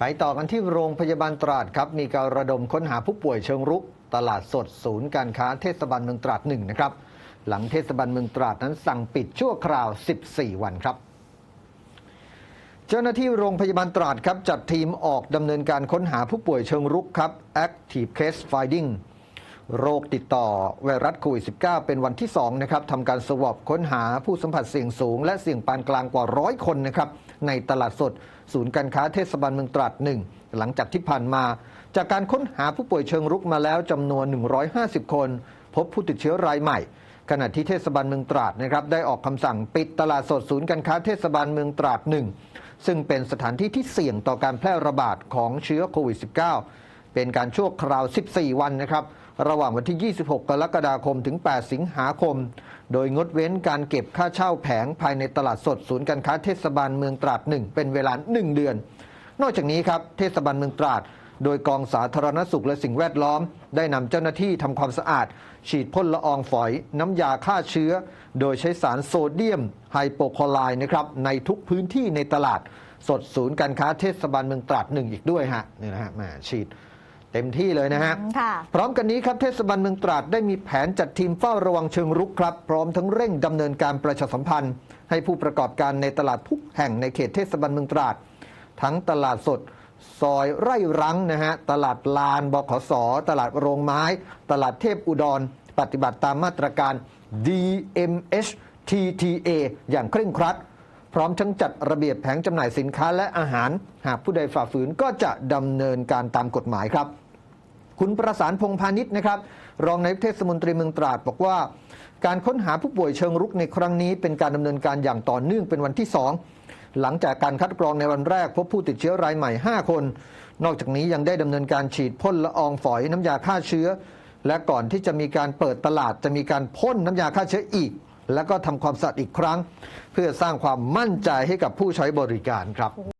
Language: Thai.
ไปต่อกันที่โรงพยาบาลตราดครับ มีการระดมค้นหาผู้ป่วยเชิงรุก ตลาดสดศูนย์การค้าเทศบาลเมืองตราดหนึ่งนะครับ หลังเทศบาลเมืองตราดนั้นสั่งปิดชั่วคราว 14 วันครับ เจ้าหน้าที่โรงพยาบาลตราดครับ จัดทีมออกดำเนินการค้นหาผู้ป่วยเชิงรุกครับ Active Case Finding โรคติดต่อไวรัสโควิด -19 เป็นวันที่2นะครับทำการสวอปค้นหาผู้สัมผัสเสี่ยงสูง และเสี่ยงปานกลางกว่าร้อยคนนะครับในตลาดสด ศูนย์การค้าเทศบาลเมืองตราดหนึ่งหลังจากที่ผ่านมา จากการค้นหาผู้ป่วยเชิงรุกมาแล้วจำนวน 150 คน พบผู้ติดเชื้อรายใหม่ ขณะที่เทศบาลเมืองตราดนะครับได้ออกคำสั่งปิดตลาดสดศูนย์การค้าเทศบาลเมืองตราดหนึ่งซึ่งเป็นสถานที่ที่เสี่ยงต่อการแพร่ระบาดของเชื้อโควิด -19 เป็นการชั่วคราว 14 วันนะครับ ระหว่างวันที่ 26 กรกฎาคมถึง 8 สิงหาคม โดยงดเว้นการเก็บค่าเช่าแผงภายในตลาดสดศูนย์การค้าเทศบาลเมืองตราดหนึ่งเป็นเวลา 1 เดือน นอกจากนี้ครับเทศบาลเมืองตราด โดยกองสาธารณสุขและสิ่งแวดล้อม ได้นำเจ้าหน้าที่ทำความสะอาด ฉีดพ่นละอองฝอย น้ำยาฆ่าเชื้อ โดยใช้สารโซเดียมไฮโปคลอไรด์นะครับในทุกพื้นที่ในตลาดสดศูนย์การค้าเทศบาลเมืองตราดหนึ่งอีกด้วยฮะนี่นะฮะมาฉีด เต็มที่เลยนะฮะค่ะพร้อมกันนี้ครับเทศบาลเมืองตราดได้มีแผนจัดทีมเฝ้าระวังเชิงรุกครับ พร้อมทั้งเร่งดำเนินการประชาสัมพันธ์ ให้ผู้ประกอบการในตลาดทุกแห่งในเขตเทศบาลเมืองตราด ทั้งตลาดสด ซอยไร่รังนะฮะ ตลาดลานบขส ตลาดโรงไม้ ตลาดเทพอุดร ปฏิบัติตามมาตรการ DMHTTA อย่างเคร่งครัดพ ร้อมทั้งจัดระเบียบแผงจำหน่ายสินค้าและอาหาร หากผู้ใดฝ่าฝืนก็จะดำเนินการตามกฎหมายครับคุณประสานพงพาณิชย์นะครับ รองนายกเทศมนตรีเมืองตราดบอกว่า การค้นหาผู้ป่วยเชิงรุกในครั้งนี้ เป็นการดำเนินการอย่างต่อเนื่องเป็นวันที่ 2 หลังจากการคัดกรองในวันแรก พบผู้ติดเชื้อรายใหม่ 5 คน นอกจากนี้ยังได้ดำเนินการฉีดพ่นละอองฝอยน้ำยาฆ่าเชื้อ และก่อนที่จะมีการเปิดตลาดจะมีการพ่นน้ำยาฆ่าเชื้ออีก แล้วก็ทำความสะอาดอีกครั้ง เพื่อสร้างความมั่นใจให้กับผู้ใช้บริการครับ